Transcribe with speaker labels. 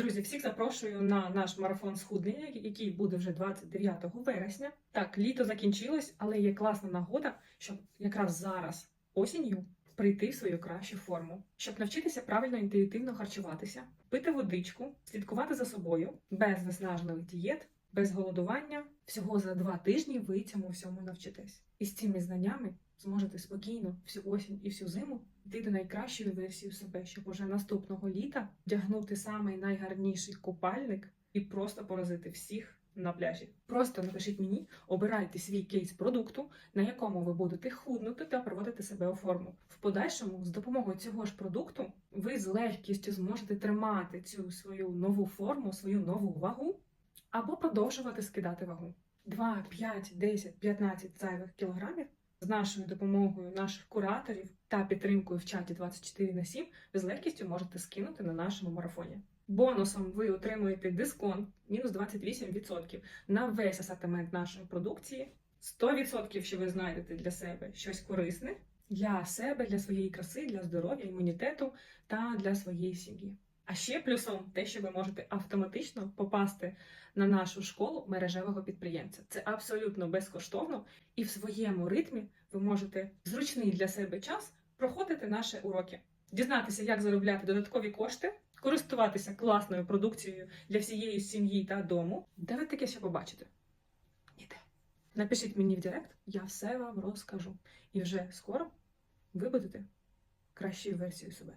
Speaker 1: Друзі, всіх запрошую на наш марафон схуднення, який буде вже 29 вересня. Так, літо закінчилось, але є класна нагода, щоб якраз зараз осінню прийти в свою кращу форму, щоб навчитися правильно інтуїтивно харчуватися, пити водичку, слідкувати за собою без виснажливих дієт, без голодування. Всього за два тижні ви цьому всьому навчитесь. І з цими знаннями зможете спокійно всю осінь і всю зиму йти до найкращої версії себе, щоб уже наступного літа вдягнути самий найгарніший купальник і просто поразити всіх на пляжі. Просто напишіть мені, обирайте свій кейс продукту, на якому ви будете худнути та приводити себе у форму. В подальшому, з допомогою цього ж продукту, ви з легкістю зможете тримати цю свою нову форму, свою нову вагу або продовжувати скидати вагу. 2, 5, 10, 15 зайвих кілограмів з нашою допомогою наших кураторів та підтримкою в чаті 24 на 7 ви з легкістю можете скинути на нашому марафоні. Бонусом ви отримуєте дисконт мінус 28% на весь асортимент нашої продукції. 100% що ви знайдете для себе щось корисне для себе, для своєї краси, для здоров'я, імунітету та для своєї сім'ї. А ще плюсом те, що ви можете автоматично попасти на нашу школу мережевого підприємця. Це абсолютно безкоштовно, і в своєму ритмі ви можете в зручний для себе час проходити наші уроки, дізнатися, як заробляти додаткові кошти, користуватися класною продукцією для всієї сім'ї та дому. Де ви таке ще побачите? Ніде. Напишіть мені в Директ, я все вам розкажу. І вже скоро ви будете кращою версією себе.